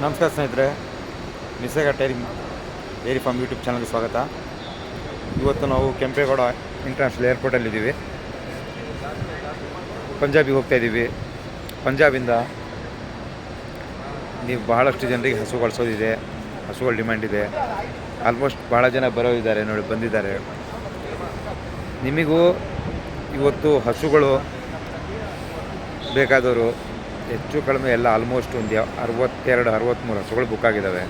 ನಮಸ್ಕಾರ ಸ್ನೇಹಿತರೆ ನಿಸರ್ಗ ಟೈರಿಂಗ್ ಡೈರಿ ಫಾರ್ಮ್ ಯೂಟ್ಯೂಬ್ ಚಾನಲ್ಗೆ ಸ್ವಾಗತ. ಇವತ್ತು ನಾವು ಕೆಂಪೇಗೌಡ ಇಂಟರ್ನ್ಯಾಷನಲ್ ಏರ್ಪೋರ್ಟಲ್ಲಿದ್ದೀವಿ ಪಂಜಾಬಿಗೆ ಹೋಗ್ತಾ ಇದ್ದೀವಿ. ಪಂಜಾಬಿಂದ ನೀವು ಬಹಳಷ್ಟು ಜನರಿಗೆ ಹಸು ಕಳಿಸೋದಿದೆ, ಹಸುಗಳ ಡಿಮ್ಯಾಂಡ್ ಇದೆ. ಆಲ್ಮೋಸ್ಟ್ ಭಾಳ ಜನ ಬರೋ ಇದ್ದಾರೆ ನೋಡಿ, ಬಂದಿದ್ದಾರೆ. ನಿಮಗೂ ಇವತ್ತು ಹಸುಗಳು ಬೇಕಾದವರು ಹೆಚ್ಚು ಕಡಿಮೆ ಎಲ್ಲ ಆಲ್ಮೋಸ್ಟ್ ಒಂದು ಅರವತ್ತೆರಡು ಅರವತ್ತ್ಮೂರು ಹಸುಗಳು ಬುಕ್ ಆಗಿದ್ದಾವೆ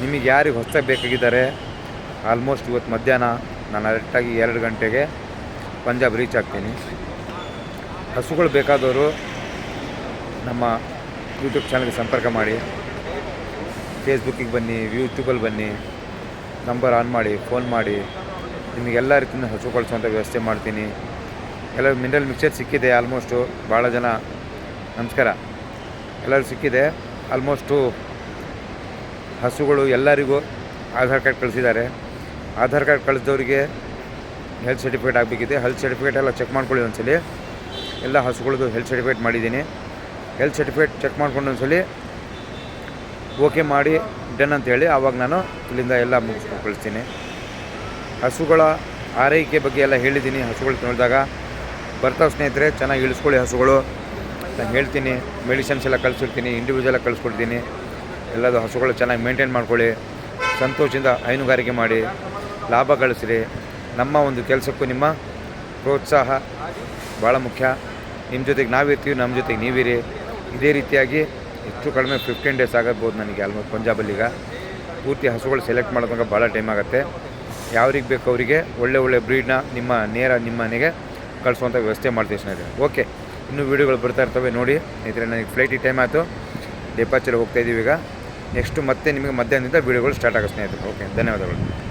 ನಿಮಗೆ ಯಾರಿಗೆ ಹೊಸದಾಗಿ ಬೇಕಾಗಿದ್ದಾರೆ? ಆಲ್ಮೋಸ್ಟ್ ಇವತ್ತು ಮಧ್ಯಾಹ್ನ, ನಾನು ಕರೆಕ್ಟಾಗಿ ಎರಡು ಗಂಟೆಗೆ ಪಂಜಾಬ್ ರೀಚ್ ಆಗ್ತೀನಿ. ಹಸುಗಳು ಬೇಕಾದವರು ನಮ್ಮ ಯೂಟ್ಯೂಬ್ ಚಾನಲ್ಗೆ ಸಂಪರ್ಕ ಮಾಡಿ. ಫೇಸ್ಬುಕ್ಕಿಗೆ ಬನ್ನಿ ಯೂಟ್ಯೂಬಲ್ಲಿ ಬನ್ನಿ. ನಂಬರ್ ಆನ್ ಮಾಡಿ ಫೋನ್ ಮಾಡಿ. ನಿಮಗೆಲ್ಲ ರೀತಿಯಿಂದ ಹಸು ಕಳಿಸುವಂಥ ವ್ಯವಸ್ಥೆ ಮಾಡ್ತೀನಿ. ಎಲ್ಲ ಮಿನರಲ್ ಮಿಕ್ಸರ್ ಸಿಕ್ಕಿದೆ ಆಲ್ಮೋಸ್ಟು ಭಾಳ ಜನ ನಮಸ್ಕಾರ. ಎಲ್ಲರೂ ಸಿಕ್ಕಿದೆ. ಆಲ್ಮೋಸ್ಟು ಹಸುಗಳು ಎಲ್ಲರಿಗೂ ಆಧಾರ್ ಕಾರ್ಡ್ ಕಳಿಸಿದ್ದಾರೆ. ಆಧಾರ್ ಕಾರ್ಡ್ ಕಳಿಸಿದವರಿಗೆ ಹೆಲ್ತ್ ಸರ್ಟಿಫಿಕೇಟ್ ಆಗಬೇಕಿದೆ. ಹೆಲ್ತ್ ಸರ್ಟಿಫಿಕೇಟ್ ಎಲ್ಲ ಚೆಕ್ ಮಾಡ್ಕೊಳ್ಳಿ ಒಂದ್ಸಲಿ. ಎಲ್ಲ ಹಸುಗಳದ್ದು ಹೆಲ್ತ್ ಸರ್ಟಿಫಿಕೇಟ್ ಮಾಡಿದ್ದೀನಿ. ಹೆಲ್ತ್ ಸರ್ಟಿಫಿಕೇಟ್ ಚೆಕ್ ಮಾಡ್ಕೊಂಡು ಒಂದ್ಸಲಿ ಓಕೆ ಮಾಡಿ ಡನ್ ಅಂತ ಹೇಳಿ ಆವಾಗ ನಾನು ಇಲ್ಲಿಂದ ಎಲ್ಲ ಮುಗಿಸ್ಕೊಂಡು ಕಳಿಸ್ತೀನಿ. ಹಸುಗಳ ಆರೈಕೆ ಬಗ್ಗೆ ಎಲ್ಲ ಹೇಳಿದ್ದೀನಿ. ಹಸುಗಳು ನೋಡಿದಾಗ ಬರ್ತಾವೆ ಸ್ನೇಹಿತರೆ, ಚೆನ್ನಾಗಿ ಇಳಿಸ್ಕೊಳ್ಳಿ ಹಸುಗಳು. ನಾನು ಹೇಳ್ತೀನಿ ಮೆಡಿಸಿನ್ಸ್ ಎಲ್ಲ ಕಳಿಸಿರ್ತೀನಿ ಇಂಡಿವಿಜುವಲ್ ಕಳಿಸ್ಕೊಡ್ತೀನಿ. ಎಲ್ಲದು ಹಸುಗಳು ಚೆನ್ನಾಗಿ ಮೇಂಟೈನ್ ಮಾಡ್ಕೊಳ್ಳಿ, ಸಂತೋಷದಿಂದ ಹೈನುಗಾರಿಕೆ ಮಾಡಿ, ಲಾಭ ಗಳಿಸ್ರಿ. ನಮ್ಮ ಒಂದು ಕೆಲಸಕ್ಕೂ ನಿಮ್ಮ ಪ್ರೋತ್ಸಾಹ ಭಾಳ ಮುಖ್ಯ. ನಿಮ್ಮ ಜೊತೆಗೆ ನಾವಿರ್ತೀವಿ ನಮ್ಮ ಜೊತೆಗೆ ನೀವಿರಿ ಇದೇ ರೀತಿಯಾಗಿ ಹೆಚ್ಚು ಕಡಿಮೆ ಫಿಫ್ಟೀನ್ ಡೇಸ್ ಆಗಬಹುದು ನನಗೆ ಆಲ್ಮೋಸ್ಟ್ ಪಂಜಾಬಲ್ಲಿಗ ಪೂರ್ತಿ ಹಸುಗಳು ಸೆಲೆಕ್ಟ್ ಮಾಡೋದಂಗೆ ಭಾಳ ಟೈಮ್ ಆಗುತ್ತೆ. ಯಾವ್ರಿಗೆ ಬೇಕು ಅವರಿಗೆ ಒಳ್ಳೆ ಒಳ್ಳೆ ಬ್ರೀಡ್ನ ನಿಮ್ಮ ನೇರ ನಿಮ್ಮ ಮನೆಗೆ ಕಳಿಸುವಂಥ ವ್ಯವಸ್ಥೆ ಮಾಡ್ತೀವಿ ಸ್ನೇಹಿತರೆ. ಓಕೆ ಇನ್ನೂ ವೀಡಿಯೋಗಳು ಬರ್ತಾ ಇರ್ತವೆ, ನೋಡಿ. ಇದ್ರೆ ನನಗೆ ಫ್ಲೈಟಿಗೆ ಟೈಮ್ ಆಯಿತು. ಡೆಪಾಚರ್ ಹೋಗ್ತಾ ಇದ್ದೀವಿ ಈಗ. ನೆಕ್ಸ್ಟು ಮತ್ತೆ ನಿಮಗೆ ಮಧ್ಯಾಹ್ನದಿಂದ ವೀಡಿಯೋಗಳು ಸ್ಟಾರ್ಟ್ ಆಗೋ ಸ್ನೇಹಿತರು. ಓಕೆ ಧನ್ಯವಾದಗಳು.